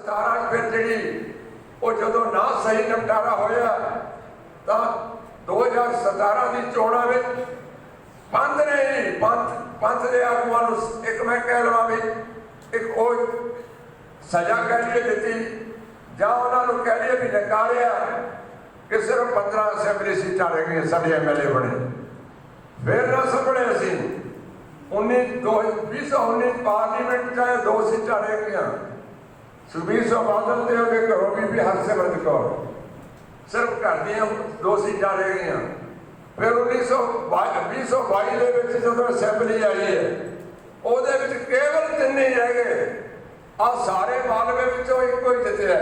17 ਫਿਰ ਜਿਹੜੀ ਉਹ ਜਦੋਂ ਨਾ ਸਹੀ ਨਿਪਟਾਰਾ ਹੋਇਆ ਤਾਂ 2017 ਦੀ ਚੋਣਾਂ ਵਿੱਚ ਪੰਥ ਨੇ ਹੀ, ਪੰਥ ਪੰਥ ਦੇ ਆਗੂਆਂ ਨੂੰ ਇੱਕ ਮੈਂ ਕਹਿ ਲਵਾਂ ਵੀ ਇੱਕ ਉਹ ਸਜ਼ਾ ਕਹਿ ਲਈਏ ਦਿੱਤੀ, ਜਾਂ ਉਹਨਾਂ ਨੂੰ ਕਹਿ ਲਈਏ ਵੀ ਨਕਾਰਿਆ ਕਿ ਸਿਰਫ 15 ਅਸੈਂਬਲੀ ਸੀਟਾਂ ਰਹਿ ਗਈਆਂ, ਸਾਡੇ ਐਮਐਲਏ ਬਣੇ। ਫਿਰ ਨਾ ਸੰਭਲੇ ਅਸੀਂ। 19 2019 ਪਾਰਲੀਮੈਂਟ ਚਾਹੇ ਦੋ ਸੀਟਾਂ ਰਹਿ ਗਈਆਂ। ਸੁਖਬੀਰ ਸਿੰਘ ਬਾਦਲ ਤੇ ਉਹਦੇ ਘਰੋਂ ਵੀ ਵੀ ਹਰਸਿਮਰਤ ਕੌਰ। ਸਿਰਫ ਘਰ ਦੀਆਂ ਦੋ ਸੀਟਾਂ ਰਹਿ ਗਈਆਂ। ਫਿਰ 1922 2022 ਦੇ ਵਿੱਚ ਜਦੋਂ ਅਸੈਂਬਲੀ ਆਈ ਹੈ, ਉਹਦੇ ਵਿੱਚ ਕੇਵਲ ਤਿੰਨ ਹੀ ਰਹਿ ਗਏ। ਆ ਸਾਰੇ ਮਾਲਵੇ ਵਿੱਚੋਂ ਇੱਕੋ ਹੀ ਜਿੱਤਿਆ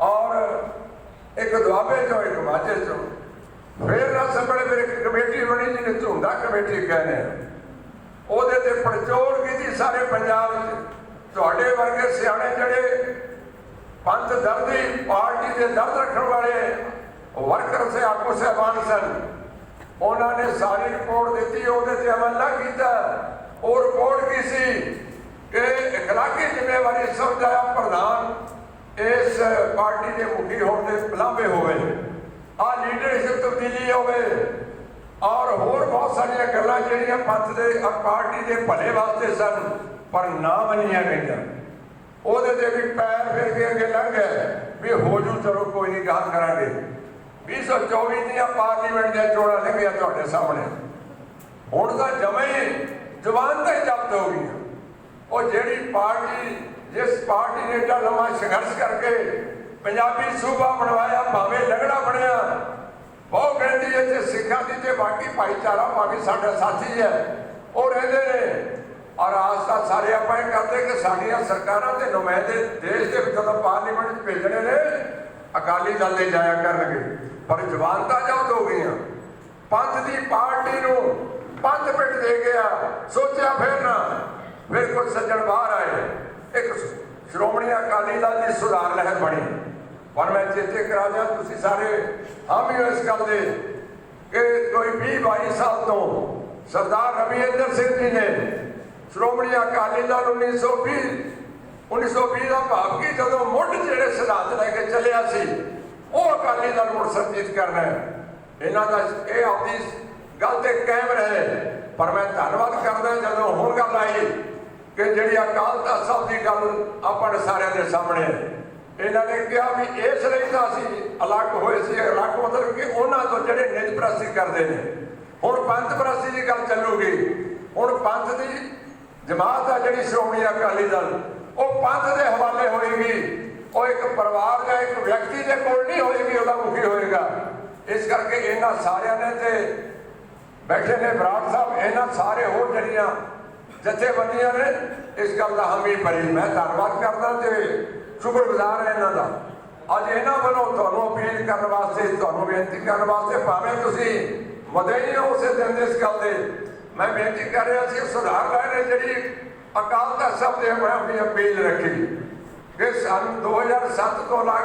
ਔਰ ਇੱਕ ਦੁਆਬੇ ਚੋਂ, ਇੱਕ ਮਾਝੇ ਚੋਂ। ਫਿਰ ਨਾ ਸੰਭਲੇ ਫਿਰ ਇੱਕ ਕਮੇਟੀ ਬਣੀ, ਜਿਹਨੇ ਝੁੰਡਾ ਕਮੇਟੀ ਕਹਿੰਦੇ ਉਹਦੇ ਤੇ ਪੜਚੋਲ ਕੀਤੀ ਸਾਰੇ ਪੰਜਾਬ 'ਚ। ਤੁਹਾਡੇ ਵਰਗੇ ਸਿਆਣੇ ਜਿਹੜੇ ਪੰਥ ਦਰਦੀ ਪਾਰਟੀ ਦੇ ਦਰਦ ਰੱਖਣ ਵਾਲੇ ਵਰਕਰ ਸੇ ਆਪੋ ਸਹਿਬਾਨ ਸਨ। ਉਹਨਾਂ ਨੇ ਸਾਰੀ ਰਿਪੋਰਟ ਦਿੱਤੀ, ਉਹਦੇ ਤੇ ਅਮਲ ਨਾ ਕੀਤਾ। ਉਹ ਰਿਪੋਰਟ ਕੀ ਸੀ? ਕਿ ਇਖਲਾਕੀ ਜ਼ਿੰਮੇਵਾਰੀ ਸਮਝਾਇਆ ਪ੍ਰਧਾਨ, ਇਸ ਪਾਰਟੀ ਦੇ ਮੁਖੀ ਹੋਣ ਦੇ ਪਲਾਂਬੇ ਹੋਵੇ। ਆ ਲੀਡਰਸ਼ਿਪ ਤਬਦੀਲੀ ਹੋਵੇ। ਔਰ ਹੋਰ ਬਹੁਤ ਸਾਰੀਆਂ ਗੱਲਾਂ ਜਿਹੜੀਆਂ ਪੰਥ ਦੇ ਪਾਰਟੀ ਦੇ ਭਲੇ ਵਾਸਤੇ ਸਨ। ਪਰ ਨਾ ਮੰਨੀਆਂ ਗਈਆਂ। ਉਹਦੇ ਤੇ ਵੀ ਪੈਰ ਫਿਰ ਕੇ ਅੱਗੇ ਲੰਘ ਗਏ ਵੀ ਹੋ ਜੂ ਚਲੋ ਕੋਈ ਨਹੀਂ ਗੱਲ ਕਰਾਂਗੇ। 2024 ਦੀਆਂ ਪਾਰਲੀਮੈਂਟ ਦੀਆਂ ਚੋਣਾਂ ਲੰਘੀਆਂ ਤੁਹਾਡੇ ਸਾਹਮਣੇ। ਹੁਣ ਤਾਂ ਜਮੇ ਹੀ ਤੇ ਜ਼ਬਤ ਹੋ ਗਈ ਉਹ ਜਿਹੜੀ ਪਾਰਟੀ, ਜਿਸ ਪਾਰਟੀ ਨੇ ਏਡਾ ਲੰਮਾ ਸੰਘਰਸ਼ ਕਰਕੇ ਪੰਜਾਬੀ ਸੂਬਾ ਬਣਵਾਇਆ, ਭਾਵੇਂ ਲੰਗੜਾ ਬਣਿਆ, ਬਹੁਤ ਕਹਿੰਦੀ ਹੈ ਤੇ ਸਿੱਖਾਂ ਦੀ ਤੇ ਬਾਕੀ ਭਾਈਚਾਰਾ ਬਾਕੀ ਸਾਡਾ ਸਾਥੀ ਹੈ। ਉਹ ਰਹਿੰਦੇ ਨੇ। ਔਰ ਆਸ ਆਸਤਾ ਸਾਰੇ ਆਪਾਂ ਇਹ ਕਰਦੇ ਕਿ ਸਾਡੀਆਂ ਸਰਕਾਰਾਂ ਦੇ ਨੁਮਾਇੰਦੇ ਦੇਸ਼ ਦੇ ਵਿੱਚ ਜਦੋਂ ਪਾਰਲੀਮੈਂਟ 'ਚ ਭੇਜਣੇ ਨੇ। ਅਕਾਲੀ ਦਲ ਦੇ ਜਾਇਆ ਕਰਨਗੇ। ਪਰ ਜਵਾਨ ਤਾਂ ਜਬਤ ਹੋ ਗਈਆਂ। ਪੰਥ ਦੀ ਪਾਰਟੀ ਨੂੰ ਪੰਥ ਪਿੱਟ ਦੇ ਗਿਆ ਸੋਚਿਆ ਫਿਰ ਨਾ, ਫਿਰ ਕੁਝ ਸੱਜਣ ਬਾਹਰ ਆਏ। ਇੱਕ ਸ਼੍ਰੋਮਣੀ ਅਕਾਲੀ ਦਲ ਦੀ ਸੁਧਾਰ ਲਹਿਰ ਬਣੀ। ਪਰ ਮੈਂ ਚੇਤੇ ਕਰਾ ਦਿਆਂ, ਤੁਸੀਂ ਸਾਰੇ ਹਾਮੀ ਹੋ ਇਸ ਗੱਲ ਦੇ। ਕਿ ਕੋਈ 20 22 ਸਾਲ ਤੋਂ ਸਰਦਾਰ ਰਵਿੰਦਰ ਸਿੰਘ ਜੀ ਨੇ ਸ਼੍ਰੋਮਣੀ ਅਕਾਲੀ ਦਲ 1920 1920 ਦਾ ਭਾਵ ਕਿ ਜਦੋਂ ਮੁੱਢ ਜਿਹੜੇ ਸਿਧਾਂਤ ਲੈ ਕੇ ਚੱਲਿਆ ਸੀ, ਉਹ ਅਕਾਲੀ ਦਲ ਮੁੜ ਸਰਜੀਤ ਕਰਨਾ ਹੈ। ਇਹਨਾਂ ਦਾ ਇਹ ਆਪਦੀ ਗੱਲ ਤੇ ਕਾਇਮ ਰਹੇ। ਪਰ ਮੈਂ ਧੰਨਵਾਦ ਕਰਦਾ ਜਦੋਂ ਹੁਣ ਗੱਲ ਆਈ ਕਿ ਜਿਹੜੀ ਅਕਾਲ ਤਖਤ ਸਾਹਿਬ ਦੀ ਗੱਲ ਆਪਾਂ ਨੇ ਸਾਰਿਆਂ ਦੇ ਸਾਹਮਣੇ ਹੈ। ਇਹਨਾਂ ਨੇ ਕਿਹਾ ਵੀ ਇਸ ਲਈ ਤਾਂ ਅਸੀਂ ਅਲੱਗ ਹੋਏ ਸੀ, ਅਲੱਗ ਮਤਲਬ ਕਿ ਉਹਨਾਂ ਤੋਂ ਜਿਹੜੇ ਨਿਜ ਪ੍ਰਸਤੀ ਕਰਦੇ ਨੇ। ਹੁਣ ਪੰਥ ਪ੍ਰਸਤੀ ਦੀ ਗੱਲ ਚੱਲੂਗੀ। ਹੁਣ ਪੰਥ ਦੀ ਜਮਾਤ ਆ ਜਿਹੜੀ ਸ਼੍ਰੋਮਣੀ ਅਕਾਲੀ ਦਲ, ਉਹ ਪੰਥ ਦੇ ਹਵਾਲੇ ਹੋਏਗੀ। ਉਹ ਇੱਕ ਪਰਿਵਾਰ ਜਾਂ ਇੱਕ ਵਿਅਕਤੀ ਦੇ ਕੋਲ ਨਹੀਂ ਹੋਏਗੀ, ਉਹਦਾ ਮੁਖੀ ਹੋਏਗਾ। ਇਸ ਕਰਕੇ ਇਹਨਾਂ ਸਾਰਿਆਂ ਨੇ ਤੇ ਬੈਠੇ ਨੇ ਬਰਾੜ ਸਾਹਿਬ, ਇਹਨਾਂ ਸਾਰੇ ਹੋਰ ਜਿਹੜੀਆਂ ਜਥੇਬੰਦੀਆਂ ਨੇ, ਇਸ ਗੱਲ ਦਾ ਹਮੀ ਭਰੀ। ਮੈਂ ਧੰਨਵਾਦ ਕਰਦਾ ਤੇ ਸ਼ੁਕਰਗੁਜ਼ਾਰ ਹਾਂ ਇਹਨਾਂ ਦਾ। ਅੱਜ ਇਹਨਾਂ ਵੱਲੋਂ ਤੁਹਾਨੂੰ ਅਪੀਲ ਕਰਨ ਵਾਸਤੇ, ਤੁਹਾਨੂੰ ਬੇਨਤੀ ਕਰਨ ਵਾਸਤੇ ਭਾਵੇਂ ਤੁਸੀਂ ਮਦਈ ਹੋ ਉਸੇ ਦਿਨ ਇਸ ਗੱਲ ਦੇ ਮੈਂ ਬੇਨਤੀ ਕਰ ਰਿਹਾ ਸੀ, ਸੁਧਾਰ ਨੇ ਜਿਹੜੀ ਅਕਾਲ ਤਖਤ ਸਾਹਿਬ ਦੇ ਮੈਂ ਆਪਣੀ ਅਪੀਲ ਰੱਖੀ ਕਿ ਸਾਨੂੰ 2007 ਤੋਂ ਲਾ